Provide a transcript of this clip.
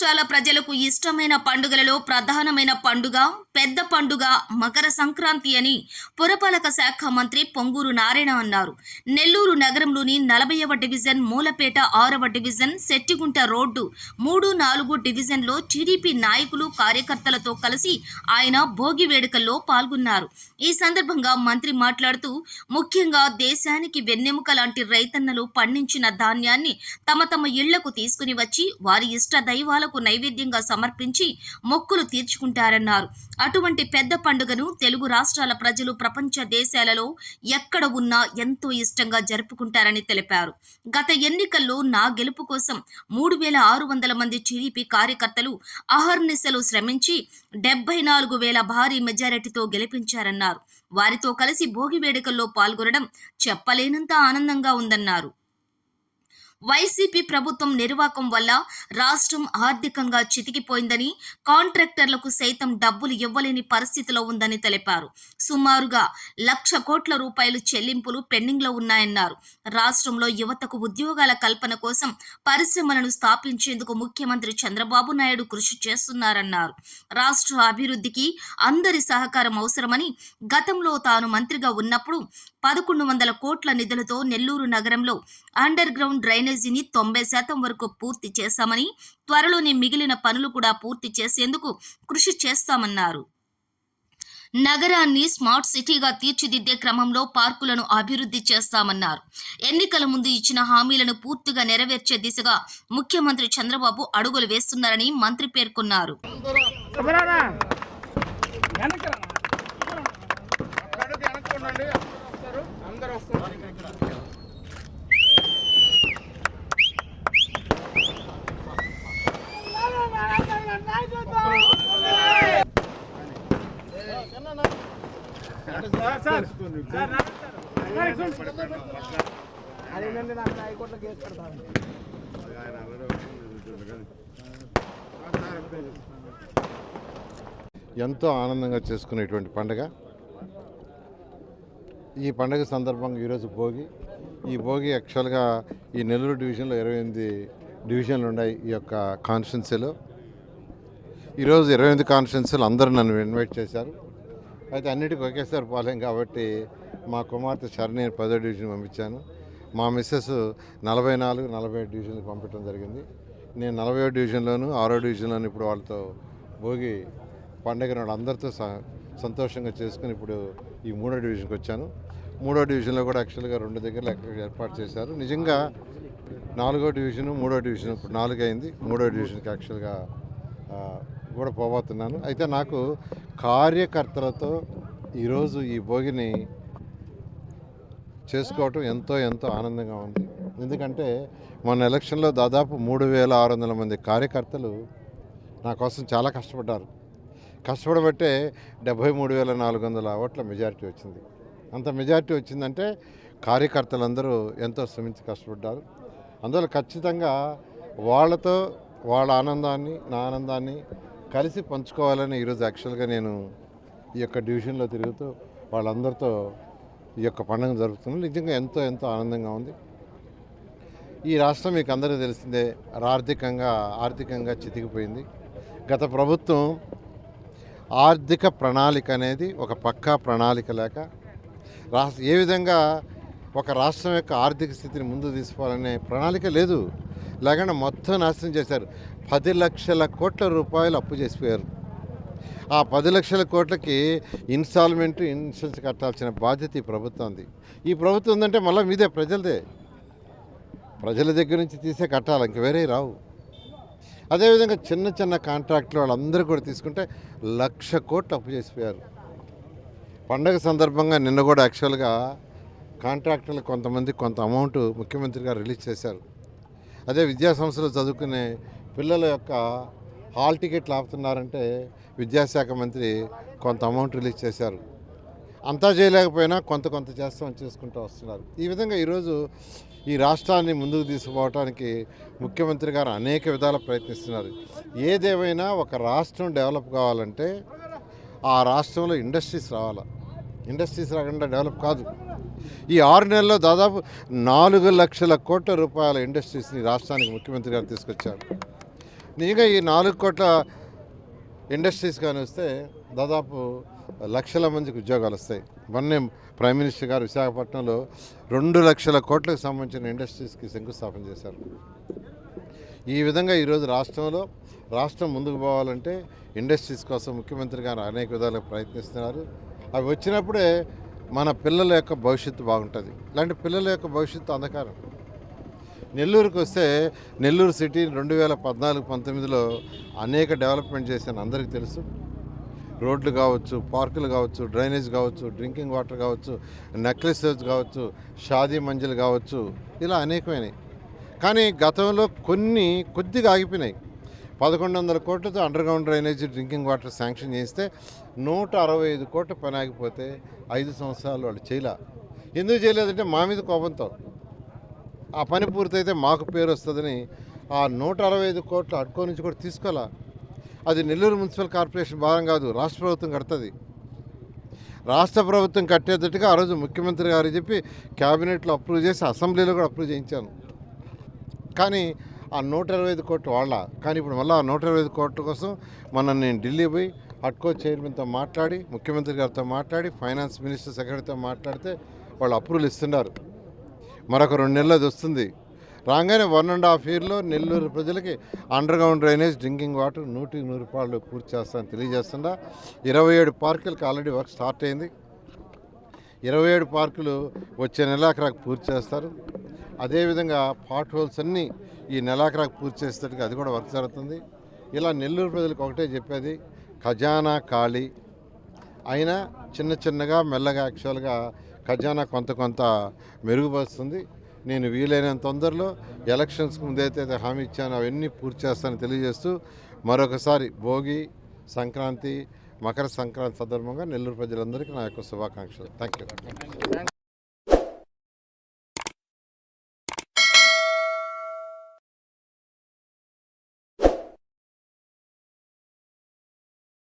రాష్ట్రాల ప్రజలకు ఇష్టమైన పండుగలలో ప్రధానమైన పండుగ పెద్ద పండుగ మకర సంక్రాంతి అని పురపాలక శాఖ మంత్రి పొంగూరు నారాయణ అన్నారు. నెల్లూరు నగరంలోని నలభైవ డివిజన్ మూలపేట ఆరవ డివిజన్ సెట్టిగుంట రోడ్డు మూడు నాలుగు డివిజన్లో టీడీపీ నాయకులు కార్యకర్తలతో కలిసి ఆయన భోగి వేడుకల్లో పాల్గొన్నారు. ఈ సందర్భంగా మంత్రి మాట్లాడుతూ ముఖ్యంగా దేశానికి వెన్నెముక లాంటి రైతన్నలు పండించిన ధాన్యాన్ని తమ తమ ఇళ్ళకు తీసుకుని వచ్చి వారి ఇష్ట దైవాలకు నైవేద్యంగా సమర్పించి మొక్కులు తీర్చుకుంటారన్నారు. అటువంటి పెద్ద పండుగను తెలుగు రాష్ట్రాల ప్రజలు ప్రపంచ దేశాలలో ఎక్కడ ఉన్నా ఎంతో ఇష్టంగా జరుపుకుంటారని తెలిపారు. గత ఎన్నికల్లో నా గెలుపు కోసం మూడు వేల ఆరు వందల మంది టీడీపీ కార్యకర్తలు అహర్నిశలు శ్రమించి డెబ్బై నాలుగు వేల భారీ మెజారిటీతో గెలిపించారన్నారు. వారితో కలిసి భోగి వేడుకల్లో పాల్గొనడం చెప్పలేనంత ఆనందంగా ఉందన్నారు. వైసీపీ ప్రభుత్వం నిర్వాకం వల్ల రాష్ట్రం ఆర్థికంగా చితికిపోయిందని కాంట్రాక్టర్లకు సైతం డబ్బులు ఇవ్వలేని పరిస్థితిలో ఉందని తెలిపారు. సుమారుగా లక్ష కోట్ల రూపాయలు చెల్లింపులు పెండింగ్లో ఉన్నాయన్నారు. రాష్ట్రంలో యువతకు ఉద్యోగాల కల్పన కోసం పరిశ్రమలను స్థాపించేందుకు ముఖ్యమంత్రి చంద్రబాబు నాయుడు కృషి చేస్తున్నారన్నారు. రాష్ట్ర అభివృద్ధికి అందరి సహకారం అవసరమని గతంలో తాను మంత్రిగా ఉన్నప్పుడు పదకొండు వందల కోట్ల నిధులతో నెల్లూరు నగరంలో అండర్ గ్రౌండ్ డ్రైనేజీని తొంభై శాతం వరకు పూర్తి చేశామని త్వరలోనే మిగిలిన పనులు కూడా పూర్తి చేసేందుకు కృషి చేస్తామన్నారు. నగరాన్ని స్మార్ట్ సిటీగా తీర్చిదిద్దే క్రమంలో పార్కులను అభివృద్ధి చేస్తామన్నారు. ఎన్నికల ముందు ఇచ్చిన హామీలను పూర్తిగా నెరవేర్చే దిశగా ముఖ్యమంత్రి చంద్రబాబు అడుగులు వేస్తున్నారని మంత్రి పేర్కొన్నారు. అందరూ అదేనండి నాకు హైకోర్టులో కేసు పెడతాను ఎంతో ఆనందంగా చేసుకునేటువంటి పండుగ. ఈ పండుగ సందర్భంగా ఈరోజు భోగి. ఈ భోగి యాక్చువల్గా ఈ నెల్లూరు డివిజన్లో ఇరవై ఎనిమిది డివిజన్లు ఉన్నాయి ఈ యొక్క కాన్స్టిట్యున్సీలో. ఈరోజు ఇరవై ఎనిమిది కాన్ఫరెన్స్లు అందరూ నన్ను ఇన్వైట్ చేశారు. అయితే అన్నిటికీ ఒకేసారి పోలేం కాబట్టి మా కుమార్తె శరణి పదో డివిజన్ పంపించాను. మా మిస్సెస్ నలభై నాలుగు నలభై ఐదు డివిజన్లకు పంపించడం జరిగింది. నేను నలభై డివిజన్లోను ఆరో డివిజన్లోను ఇప్పుడు వాళ్ళతో భోగి పండుగ అందరితో స- సంతోషంగా చేసుకుని ఇప్పుడు ఈ మూడో డివిజన్కి వచ్చాను. మూడో డివిజన్లో కూడా యాక్చువల్గా రెండు దగ్గర ఏర్పాటు చేశారు. నిజంగా నాలుగో డివిజను మూడో డివిజన్ ఇప్పుడు నాలుగు అయింది మూడో డివిజన్కి యాక్చువల్గా కూడా పోబోతున్నాను. అయితే నాకు కార్యకర్తలతో ఈరోజు ఈ భోగిని చేసుకోవటం ఎంతో ఎంతో ఆనందంగా ఉంది. ఎందుకంటే మొన్న ఎలక్షన్లో దాదాపు మూడు వేల ఆరు వందల మంది కార్యకర్తలు నా కోసం చాలా కష్టపడ్డారు. కష్టపడబట్టే డెబ్భై మూడు వేల నాలుగు వందల ఓట్ల మెజారిటీ వచ్చింది. అంత మెజారిటీ వచ్చిందంటే కార్యకర్తలందరూ ఎంతో శ్రమించి కష్టపడ్డారు. అందువల్ల ఖచ్చితంగా వాళ్ళతో వాళ్ళ ఆనందాన్ని నా ఆనందాన్ని కలిసి పంచుకోవాలని ఈరోజు యాక్చువల్గా నేను ఈ యొక్క డివిజన్లో తిరుగుతూ వాళ్ళందరితో ఈ యొక్క పండుగ జరుపుతున్నాను. నిజంగా ఎంతో ఎంతో ఆనందంగా ఉంది. ఈ రాష్ట్రం మీకు అందరికీ తెలిసిందే ఆర్థికంగా ఆర్థికంగా చితికిపోయింది. గత ప్రభుత్వం ఆర్థిక ప్రణాళిక అనేది ఒక పక్కా ప్రణాళిక లేక రాష్ట్ర ఏ విధంగా ఒక రాష్ట్రం యొక్క ఆర్థిక స్థితిని ముందు తీసుకోవాలనే ప్రణాళిక లేదు. లేకుండా మొత్తం నాశనం చేశారు. పది లక్షల కోట్ల రూపాయలు అప్పు చేసిపోయారు. ఆ పది లక్షల కోట్లకి ఇన్స్టాల్మెంట్ ఇన్సూరెన్స్ కట్టాల్సిన బాధ్యత ఈ ప్రభుత్వం ఉంది. ఈ ప్రభుత్వం ఉందంటే మళ్ళీ మీదే ప్రజలదే. ప్రజల దగ్గర నుంచి తీసే కట్టాలి ఇంక వేరే రావు. అదేవిధంగా చిన్న చిన్న కాంట్రాక్టులు వాళ్ళందరూ కూడా తీసుకుంటే లక్ష కోట్లు అప్పు చేసిపోయారు. పండగ సందర్భంగా నిన్న కూడా యాక్చువల్గా కాంట్రాక్టర్లు కొంతమంది కొంత అమౌంట్ ముఖ్యమంత్రి గారు రిలీజ్ చేశారు. అదే విద్యాసంస్థలు చదువుకునే పిల్లల యొక్క హాల్ టికెట్లు ఆపుతున్నారంటే విద్యాశాఖ మంత్రి కొంత అమౌంట్ రిలీజ్ చేశారు. అంతా చేయలేకపోయినా కొంత కొంత చేస్తామని చేసుకుంటూ వస్తున్నారు. ఈ విధంగా ఈరోజు ఈ రాష్ట్రాన్ని ముందుకు తీసుకుపోవడానికి ముఖ్యమంత్రి గారు అనేక విధాల ప్రయత్నిస్తున్నారు. ఏదేమైనా ఒక రాష్ట్రం డెవలప్ కావాలంటే ఆ రాష్ట్రంలో ఇండస్ట్రీస్ రావాలి? ఇండస్ట్రీస్ రాకుండా డెవలప్ కాదు. ఈ ఆరు నెలల్లో దాదాపు నాలుగు లక్షల కోట్ల రూపాయల ఇండస్ట్రీస్ని రాష్ట్రానికి ముఖ్యమంత్రి గారు తీసుకొచ్చారు. నిజంగా ఈ నాలుగు కోట్ల ఇండస్ట్రీస్ కానీ వస్తే దాదాపు లక్షల మందికి ఉద్యోగాలు వస్తాయి. మొన్నే ప్రైమ్ మినిస్టర్ గారు విశాఖపట్నంలో రెండు లక్షల కోట్లకు సంబంధించిన ఇండస్ట్రీస్కి శంకుస్థాపన చేశారు. ఈ విధంగా ఈరోజు రాష్ట్రంలో రాష్ట్రం ముందుకు పోవాలంటే ఇండస్ట్రీస్ కోసం ముఖ్యమంత్రి గారు అనేక విధాలుగా ప్రయత్నిస్తున్నారు. అవి వచ్చినప్పుడే మన పిల్లల యొక్క భవిష్యత్తు బాగుంటుంది. ఇలాంటి పిల్లల యొక్క భవిష్యత్తు అంధకారం. నెల్లూరుకు వస్తే నెల్లూరు సిటీ రెండు వేల పద్నాలుగు పంతొమ్మిదిలో అనేక డెవలప్మెంట్ చేశాను. అందరికీ తెలుసు. రోడ్లు కావచ్చు పార్కులు కావచ్చు డ్రైనేజ్ కావచ్చు డ్రింకింగ్ వాటర్ కావచ్చు నెక్లెస్ హౌస్ కావచ్చు షాదీ మంజిల్ కావచ్చు ఇలా అనేకమైనవి. కానీ గతంలో కొన్ని కొద్దిగా ఆగిపోయినాయి. పదకొండు వందల కోట్లతో underground drainage drinking water sanction చేస్తే నూట అరవై ఐదు కోట్ల పని ఆగిపోతే ఐదు సంవత్సరాలు వాళ్ళు చేయలే ఎందుకు చేయలేదంటే మా మీద కోపంతో. ఆ పని పూర్తయితే మాకు పేరు వస్తుందని ఆ నూట అరవై ఐదు కోట్ల అడ్కో నుంచి కూడా తీసుకోవాలా? అది నెల్లూరు మున్సిపల్ కార్పొరేషన్ భారం కాదు రాష్ట్ర ప్రభుత్వం కడుతుంది. రాష్ట్ర ప్రభుత్వం కట్టేటట్టుగా ఆ రోజు ముఖ్యమంత్రి గారు చెప్పి క్యాబినెట్లో అప్రూవ్ చేసి అసెంబ్లీలో కూడా అప్రూవ్ చేయించాను. కానీ ఆ నూట ఇరవై ఐదు కోట్లు వాళ్ళ. కానీ ఇప్పుడు మళ్ళీ ఆ నూట ఇరవై ఐదు కోట్ల కోసం మనం నేను ఢిల్లీ పోయి అట్కో చైర్మన్తో మాట్లాడి ముఖ్యమంత్రి గారితో మాట్లాడి ఫైనాన్స్ మినిస్టర్ సెక్రటరీతో మాట్లాడితే వాళ్ళు అప్రూవల్ ఇస్తున్నారు. మరొక రెండు నెలలు అది వస్తుంది. రాగానే వన్ అండ్ హాఫ్ ఇయర్లో నెల్లూరు ప్రజలకి underground drainage drinking water నూటికి నూరు రూపాయలు పూర్తి చేస్తానని తెలియజేస్తుందా ఇరవై ఏడు పార్కులకి ఆల్రెడీ వర్క్ స్టార్ట్ అయింది. ఇరవై ఏడు పార్కులు వచ్చే నెలాఖరాకు పూర్తి చేస్తారు. అదేవిధంగా పాట్ హోల్స్ అన్నీ ఈ నెలాఖరాకు పూర్తి చేసేటట్టుగా అది కూడా వర్క్ జరుగుతుంది. ఇలా నెల్లూరు ప్రజలకు ఒకటే చెప్పేది ఖజానా ఖాళీ. అయినా చిన్న చిన్నగా మెల్లగా యాక్చువల్గా ఖజానా కొంత కొంత మెరుగుపరుస్తుంది. నేను వీలైనంత తొందరలో ఎలక్షన్స్కి ముందైతే హామీ ఇచ్చాను అవన్నీ పూర్తి చేస్తానని తెలియజేస్తూ మరొకసారి భోగి సంక్రాంతి మకర సంక్రాంతి సందర్భంగా నెల్లూరు ప్రజలందరికీ నా యొక్క శుభాకాంక్షలు. Thank you